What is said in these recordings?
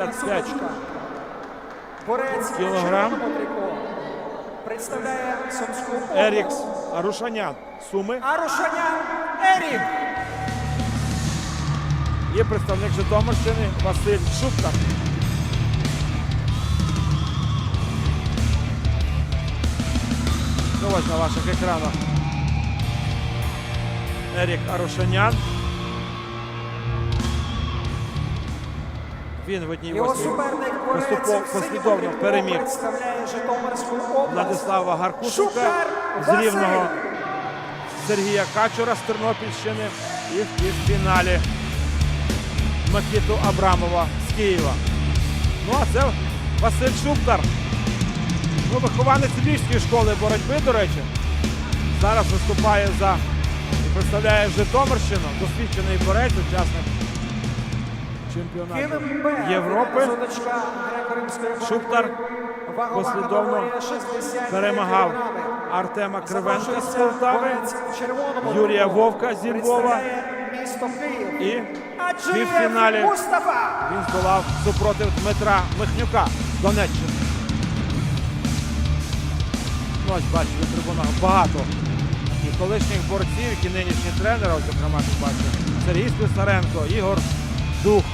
55 Борець Кілограм. представляє Сумську. Ерікс Арушанян. Суми. Арушанян Ерік. Є представник Житомирщини Василь Шуптар. Ось на ваших екранах. Ерік Арушанян. Він в одній Його восьмій суперник борець послідовно переміг представляє Житомирську область. Владислава Гаркушенка з Рівного, Сергія Качура з Тернопільщини і в півфіналі Микиту Абрамова з Києва. Ну а це Василь Шуптар. Ну, вихованець Львівської школи боротьби, до речі. Зараз виступає за і представляє Житомирщину, досвідчений борець, учасник чемпіонату Європи. Шуптар послідовно перемагав. Артема Кривенка з Полтави, Юрія. Вовка зі Львова і Аджиєв півфіналі він здолав супротив Дмитра Михнюка з Донеччини. Ну, ось бачите, на трибунах багато і колишніх борців, які нинішні тренери, ось, зокрема, бачите, Сергій Слюсаренко, Ігор Дух.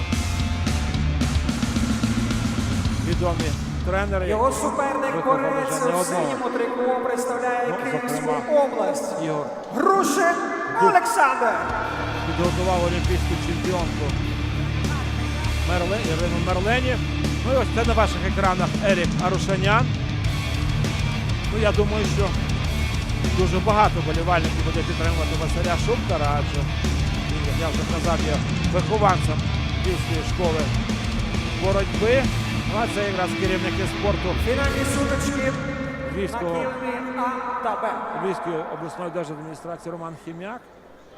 Відомі тренери. Його суперник борець в синьому трико представляє Ну, Київську область. Ігор Грушин Олександр. підготував олімпійську чемпіонку Мерле, Ірину Мерлені. Ну і ось це на ваших екранах Ерік Арушанян. Ну, я думаю, що дуже багато болівальників буде підтримувати Василя Шуптара, адже як я вже казав, є вихованцем Київської школи боротьби. Ну, а це якраз керівники спорту. Львівської обласної держадміністрації Роман Хім'як.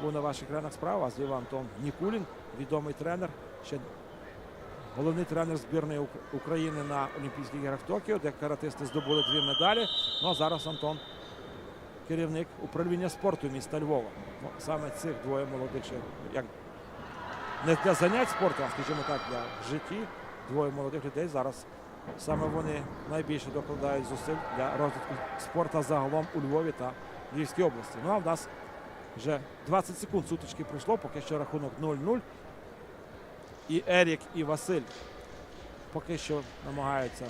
Був на ваших екранах справа, а зліва Антон Нікулін, відомий тренер, ще головний тренер збірної України на Олімпійських іграх в Токіо, де каратисти здобули дві медалі. Ну а зараз Антон керівник управління спорту міста Львова. Ну, саме цих двоє молодих, як не для занять спортом, а скажімо так, для житті. Двоє молодих людей зараз саме вони найбільше докладають зусиль для розвитку спорту загалом у Львові та Львівській області. Ну а в нас вже 20 секунд сутички пройшло, поки що рахунок 0-0. І Ерік, і Василь поки що намагаються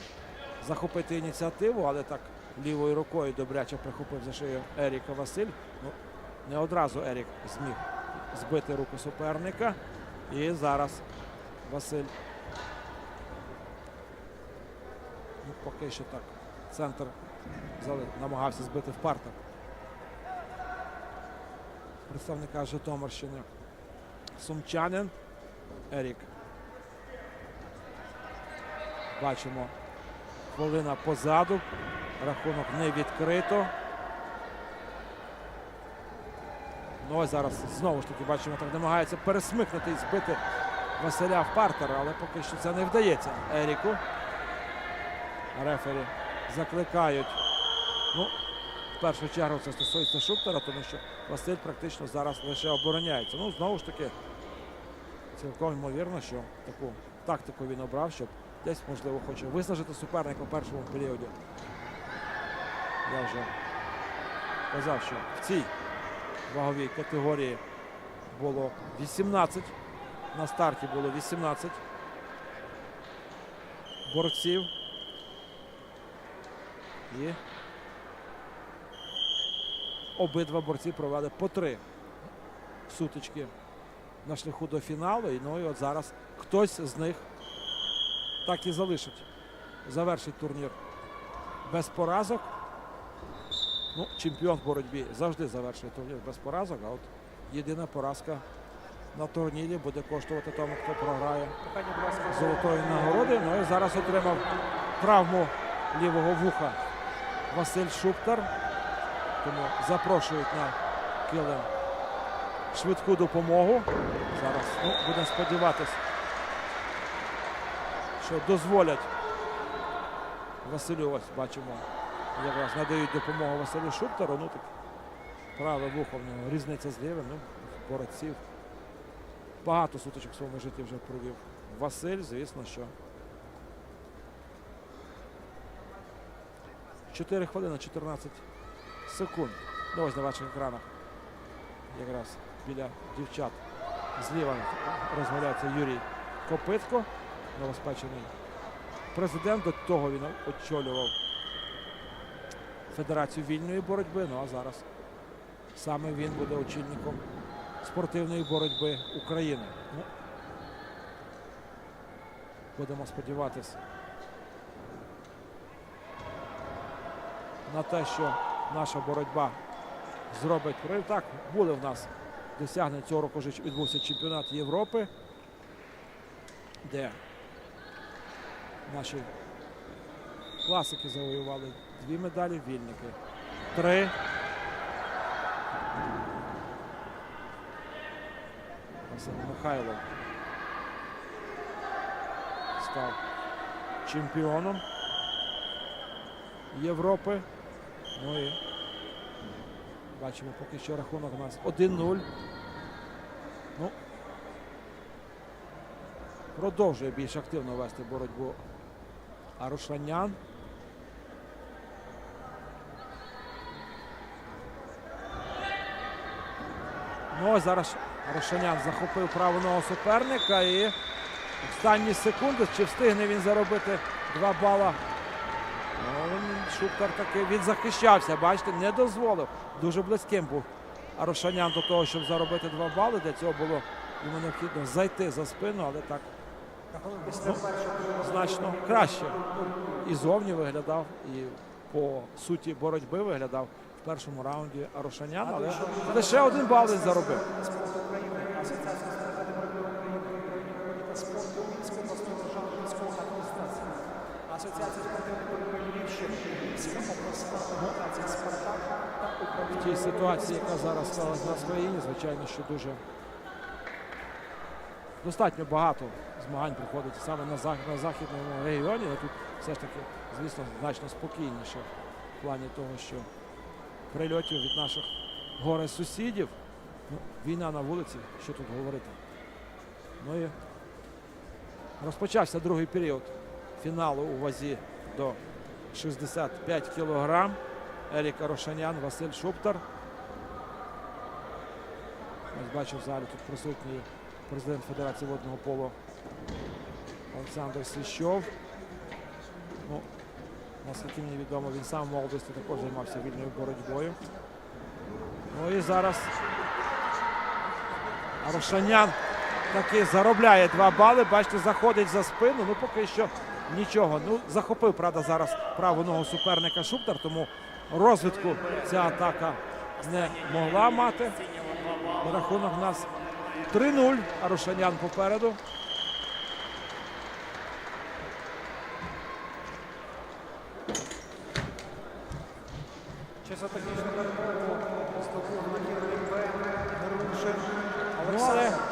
захопити ініціативу, але так лівою рукою добряче прихопив за шию Еріка Василь. Ну, не одразу Ерік зміг збити руку суперника. І зараз Василь. Ну, поки що так. Центр намагався збити в партер. Представника Житомирщини. Сумчанин. Ерік. Бачимо. Хвилина позаду. Рахунок не відкрито. Ну ось зараз знову ж таки бачимо, так намагається пересмикнути і збити Василя в партер, але поки що це не вдається Еріку. Рефері закликають. Ну, в першу чергу це стосується Шуптера, тому що Василь практично зараз лише обороняється. Ну, знову ж таки, цілком ймовірно, що таку тактику він обрав, щоб десь, можливо, хоче виснажити суперника в першому періоді. Я вже казав, що в цій ваговій категорії було 18. На старті було 18 борців. І обидва борці провели по три сутички на шляху до фіналу. І, ну і от зараз хтось з них так і залишить. Завершить турнір без поразок. Ну, чемпіон в боротьбі завжди завершує турнір без поразок, а от єдина поразка на турнірі буде коштувати тому, хто програє золотої нагороди. Ну і зараз отримав травму лівого вуха Василь Шуптар. Тому запрошують на килим швидку допомогу. Зараз ну, будемо сподіватися, що дозволять Василю, ось бачимо, якраз надають допомогу Василю Шуптеру. Ну так праве вухо в нього різниця з лівим. Ну, борців. Багато суточок в своєму житті вже провів. Василь, звісно, що. 4 хвилини 14 секунд. Ну, ось на ваших екранах. Якраз біля дівчат зліва розмовляється Юрій Копитко, новоспечений президент. До того він очолював. Федерацію вільної боротьби. Ну а зараз саме він буде очільником спортивної боротьби України. Ну, будемо сподіватися на те, що наша боротьба зробить прорив. Так, були в нас досягнення цього року вже відбувся чемпіонат Європи, де наші класики завоювали дві медалі, вільники три. Михайлов став чемпіоном Європи. Ну і бачимо, поки що рахунок у нас 1-0. Ну, продовжує більш активно вести боротьбу Арушанян. Ну, ось зараз Арушанян захопив праву ногу суперника і останні секунди, чи встигне він заробити два бала. Ну, він, Шуптер таки відзахищався, бачите, не дозволив. Дуже близьким був Арошанян до того, щоб заробити два бали. Для цього було йому необхідно зайти за спину, але так першого значно краще. І зовні виглядав, і по суті боротьби виглядав першому раунді Арошанян, але лише один бал він заробив. В тій ситуації, яка зараз сталася в нас в країні, звичайно, що дуже достатньо багато змагань приходить саме на, на західному регіоні. але Тут все ж таки, звісно, значно спокійніше в плані того, що прильотів від наших горе сусідів. Ну, війна на вулиці, що тут говорити. Ну і розпочався другий період фіналу у вазі до 65 кілограм. Ерік Арошанян, Василь Шуптар. Ось бачу в залі тут присутній президент Федерації водного полу Олександр Свіщов. Ну, наскільки мені відомо, він сам в молодості також займався вільною боротьбою. Ну і зараз Арошанян таки заробляє два бали. Бачите, заходить за спину. Ну поки що нічого. Ну, захопив, правда, зараз праву ногу суперника Шуптар, тому розвитку ця атака не могла мати. І рахунок у нас 3-0. Арошанян попереду.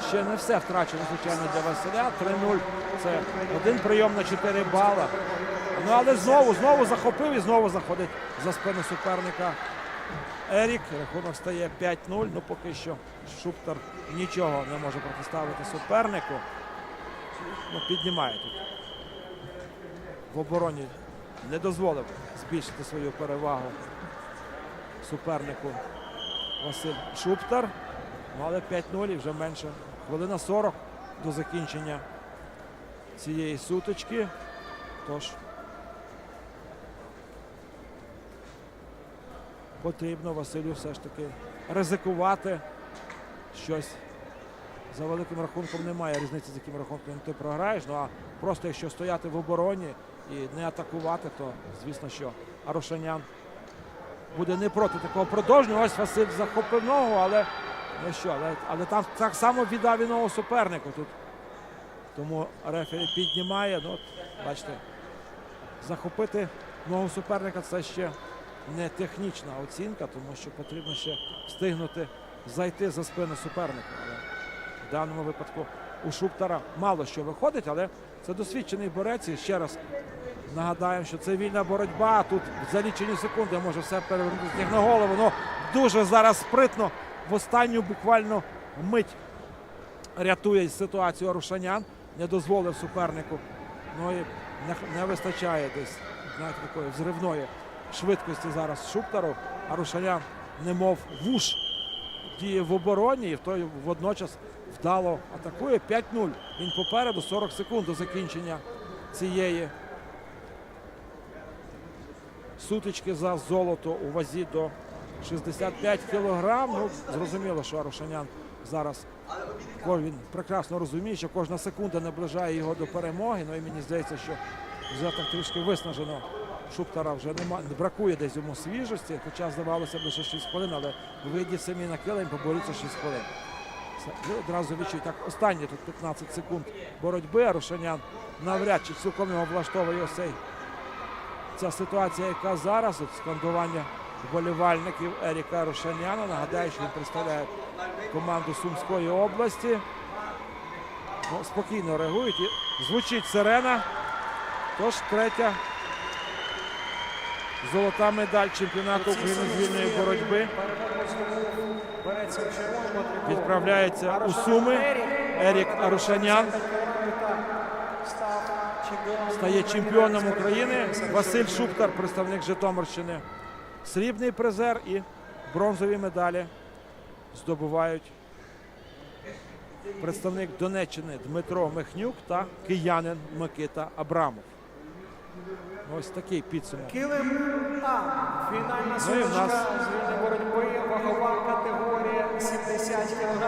Ще не все втрачено, звичайно, для Василя. 3-0. Це один прийом на 4 бала. Ну, але знову, знову захопив і знову заходить за спину суперника. Ерік. Рахунок стає 5-0. Ну, поки що Шуптер нічого не може протиставити супернику. Ну, піднімає тут. В обороні не дозволив збільшити свою перевагу супернику Василь Шуптер. Ну, але 5-0 і вже менше. Хвилина 40 до закінчення цієї сутички. Тож потрібно Василю все ж таки ризикувати. Щось за великим рахунком немає різниці, з яким рахунком ти програєш. Ну а просто якщо стояти в обороні і не атакувати, то звісно, що Арошанян буде не проти такого продовження. Ось Василь захопив ногу, але ну що, але, але там так само віддав і ногу супернику тут. Тому рефері піднімає. Ну, бачите, захопити ногу суперника це ще не технічна оцінка, тому що потрібно ще встигнути зайти за спину суперника. Але в даному випадку у Шуптара мало що виходить, але це досвідчений борець. І ще раз нагадаємо, що це вільна боротьба. Тут за лічені секунди може все перевернути ніг на голову. Ну, дуже зараз спритно в останню буквально мить рятує ситуацію Арушанян, не дозволив супернику. Ну і не, не вистачає десь знаєте, такої взривної швидкості зараз Шуптаров, а Рушанян немов вуш діє в обороні і в той водночас вдало атакує 5-0. Він попереду 40 секунд до закінчення цієї сутички за золото у вазі до 65 кілограм. Ну, зрозуміло, що Арушанян зараз він прекрасно розуміє, що кожна секунда наближає його до перемоги. Ну і мені здається, що вже так трішки виснажено. Шуптара вже нема, бракує десь йому свіжості, хоча здавалося б лише 6 хвилин, але вийде самі на килим, поборються 6 хвилин. Ви одразу відчують так останні тут 15 секунд боротьби. а Рушанян навряд чи цілком його влаштовує ось ця ситуація, яка зараз от скандування вболівальників Еріка Рушаняна. Нагадаю, що він представляє команду Сумської області. Ну, спокійно реагують і звучить сирена. Тож третя золота медаль чемпіонату України з вільної боротьби відправляється у Суми. Ерік Арушанян стає чемпіоном України. Василь Шуптар, представник Житомирщини. Срібний призер і бронзові медалі здобувають представник Донеччини Дмитро Михнюк та киянин Микита Абрамов. Ось такий підсумок. Килим А. Фінальна Ну і в нас- сутичка з вільної боротьби. Вагова категорія 70 кг.